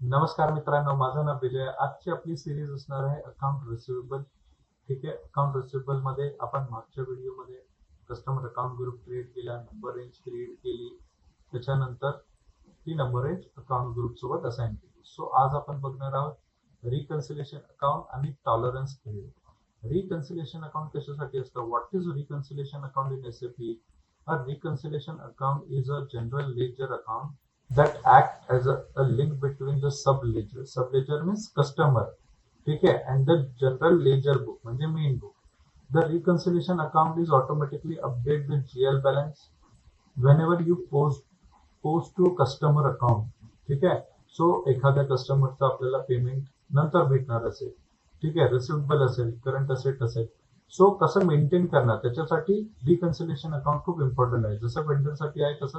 नमस्कार मित्रांनो माझं नाव विजय आजची आपली सिरीज असणार आहे अकाउंट रिसिवेबल ठीक आहे? अकाउंट रिसिवेबलमध्ये आपण मागच्या व्हिडिओमध्ये कस्टमर अकाउंट ग्रुप क्रिएट केला नंबर रेंज क्रिएट केली. त्याच्यानंतर ती नंबर रेंज अकाउंट ग्रुप सोबत असाइन केली. सो आज आपण बघणार आहोत रिकन्सिलेशन अकाउंट आणि टॉलरन्स क्रिएट रिकन्सिलेशन अकाउंट कशासाठी असतं? What is reconciliation account in S P reconciliation account is a general ledger account that act as a, a link between the sub ledger. Sub ledger means customer. ठीक आहे and the general ledger book म्हणजे main book. The reconciliation account is automatically update the GL balance whenever you post post to customer account. ठीक आहे so एखाद्या कस्टमरचं आपल्याला payment नंतर भेटणार असेल ठीक आहे रिसिवेबल असेल करंट असेट असेल सो कसं मेंटेन करणार त्याच्यासाठी रिकन्सिलेशन अकाउंट खूप इम्पॉर्टंट आहे जसं वेंडरसाठी आहे तसं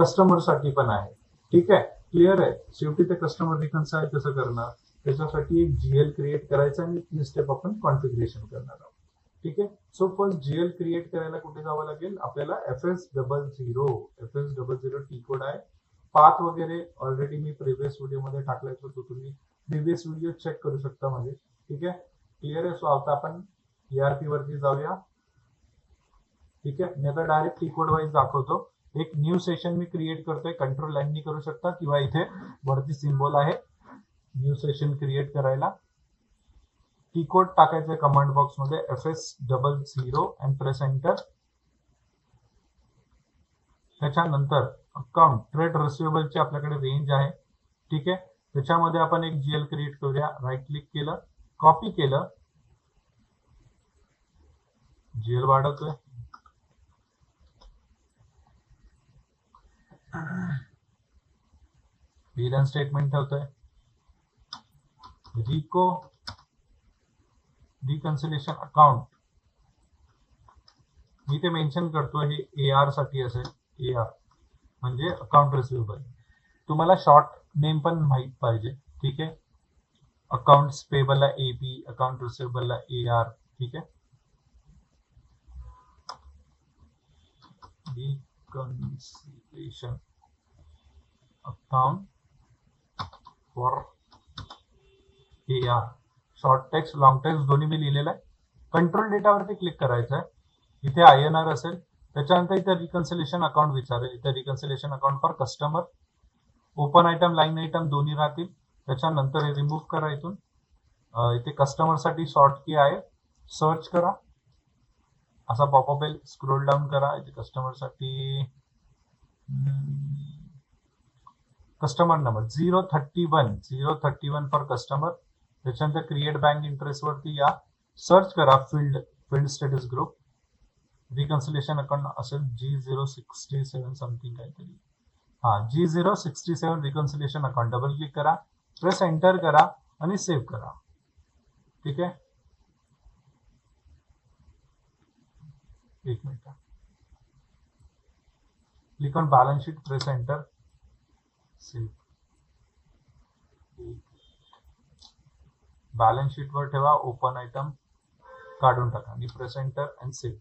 कस्टमरसाठी पण आहे. ठीक आहे? क्लिअर आहे? शेवटी ते कस्टमर रिकन्साईल कसं करणार. त्याच्यासाठी एक जीएल क्रिएट करायचं आणि तीन स्टेप आपण कॉन्फिगरेशन करणार आहोत. ठीक आहे? सो फर्स्ट जीएल क्रिएट करायला कुठे जावं लागेल? आपल्याला F S double zero F S double zero T code आहे. पाथ वगैरे ऑलरेडी मी प्रिव्हियस व्हिडिओमध्ये टाकलाय तो तुम्ही. प्रिव्हियस व्हिडिओ चेक करू शकता म्हणजे ठीक आहे? क्लिअर आहे? सो आता आपण ईआरपी वरती जाऊया. ठीक आहे? मी आता डायरेक्ट कीकोड वाईज दाखवतो. एक न्यू सेशन मी क्रिएट करतोय. कंट्रोल लाईननी करू शकता किंवा इथे वरती सिम्बॉल आहे. न्यू सेशन क्रिएट करायला. कीकोड टाकायचा कमांड बॉक्समध्ये. F S double zero and press enter त्याच्यानंतर अकाउंट ट्रेड रिसिवेबलची आपल्याकडे रेंज आहे. ठीक आहे? त्याच्यामध्ये आपण एक जीएल क्रिएट करूया. राईट क्लिक केलं. कॉपी केलं. जीएल वाढवतोय. विलन स्टेटमेंट ठेवतोय रिको रिकन्सिलेशन अकाउंट मी ते मेन्शन करतो हे ए आर साठी असेल ए आर म्हणजे अकाउंट रिसिवेबल तुम्हाला शॉर्ट नेम पण माहीत पाहिजे, ठीक आहे? अकाउंट पेबलला ए पी अकाउंट रिसिवेबलला ए आर ठीक आहे? Reconciliation account. For AR short text long text दोन्ही मी लिहिलेलं आहे. कंट्रोल डेटावरती क्लिक करायचं आहे. इथे आय एन आर असेल. त्याच्यानंतर इथे रिकन्सिलेशन अकाउंट विचारेल. इथे reconciliation account for customer open item line item दोन्ही राहतील. त्याच्यानंतर हे रिमूव्ह करा इथून. इथे कस्टमरसाठी शॉर्ट की आहे. सर्च करा. असा पॉपअप येईल. स्क्रोल डाऊन करा. इथे कस्टमरसाठी customer number zero thirty one zero thirty one for customer त्याच्यानंतर क्रिएट बँक इंटरेस्ट वरती या सर्च करा field field status group reconciliation account असेल G zero sixty seven something काहीतरी. हा G zero sixty seven reconciliation account double click करा press enter करा आणि सेव्ह करा. ठीक आहे? एक minute. Click on balance sheet press enter balance sheet वर ठेवा ओपन आयटम काढून टाका. आणि press enter and save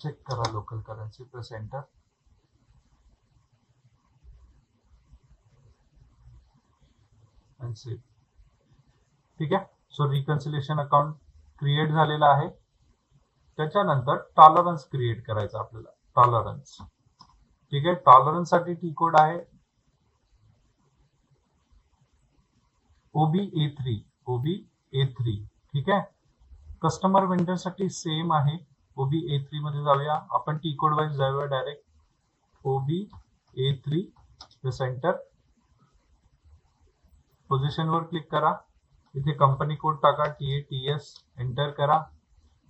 check करा लोकल करन्सी प्रेस एंटर ठीक आहे? सो रिकन्सिलेशन अकाउंट क्रिएट झालेला आहे. त्याच्यानंतर टॉलरन्स क्रिएट करायचा आपल्याला. टॉलरन्स ठीक आहे? टॉलरन्ससाठी टी कोड आहे. ओबी ए थ्री ओबी ए थ्री ठीक आहे? कस्टमर वेंडरसाठी सेम आहे. ओबी ए थ्री मध्ये जाऊया. आपण टी कोड वाईज जाऊया डायरेक्ट ओबी ए थ्री सेंटर पोझिशनवर क्लिक करा. इथे कंपनी कोड टाका T A T S enter करा.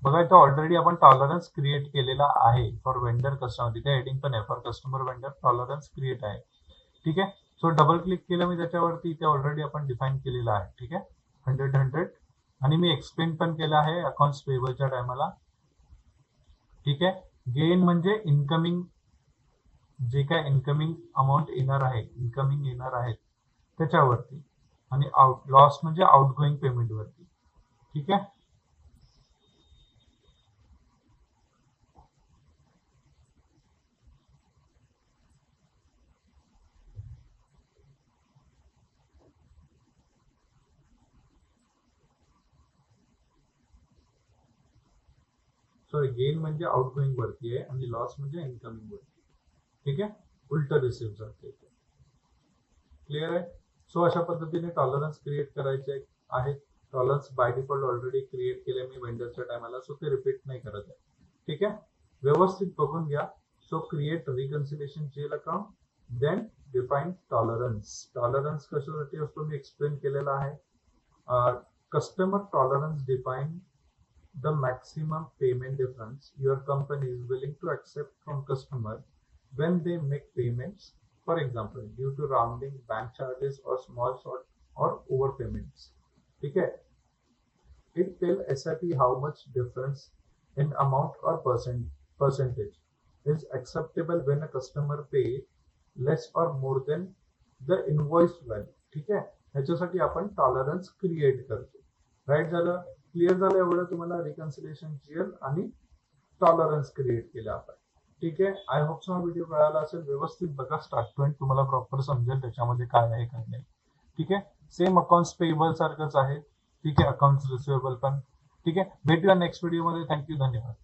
बघा इथे ऑलरेडी आपण टॉलरन्स क्रिएट केलेला आहे फॉर वेंडर कस्टमर तिथे हेडिंग पण आहे. For customer vendor tolerance create आहे. ठीक आहे? सो डबल क्लिक केलं मी त्याच्यावरती. इथे ऑलरेडी आपण डिफाईन केलेलं आहे. ठीक आहे? हंड्रेड हंड्रेड आणि मी एक्सप्लेन पण केलं आहे अकाउंट्स पेबलच्या टायमाला ठीक आहे? गेन म्हणजे इन्कमिंग जे काय इन्कमिंग अमाऊंट येणार आहे. इन्कमिंग येणार आहे. त्याच्यावरती. आउट लॉस म्हणजे आउट पेमेंट वरती. ठीक आहे? सॉरी गेन म्हणजे आउट गोईंग वरती आणि लॉस म्हणजे इनकमिंग वरती. ठीक आहे? उलट रिसिव्ह जाते क्लिअर आहे? सो अशा पद्धतीने टॉलरन्स क्रिएट करायचे आहेत tolerance by default already create केले मी वेंडरच्या टायमाला सो ते रिपीट नाही करत आहे. ठीक आहे? व्यवस्थित बघून घ्या. So create reconciliation GL account then define tolerance tolerance कशासाठी असतो? मी एक्सप्लेन केलेला आहे. Customer tolerance define the maximum payment difference. Your company is willing to accept from customer when they make payments for example due to rounding bank charges or small short or overpayments okay it tell sap how much difference in amount or percent percentage is acceptable when a customer pay less or more than the invoice value ठीक आहे ह्याच्यासाठी आपण tolerance create करतो right झालं clear झालं एवढं तुम्हाला reconciliation GL आणि टॉलरन्स क्रिएट केलं आपण ठीक आहे. आय होप हा व्हिडिओ कळाला असेल. व्यवस्थित बघा स्टार्ट पॉईंट तुम्हाला प्रॉपर समजेल त्याच्यामध्ये काय आहे काय नाही. ठीक आहे? सेम अकाउंट्स पेबल सारखंच आहे. ठीक आहे? अकाउंट्स रिसिवेबल पण. ठीक आहे? भेटूया नेक्स्ट व्हिडिओमध्ये थँक्यू धन्यवाद.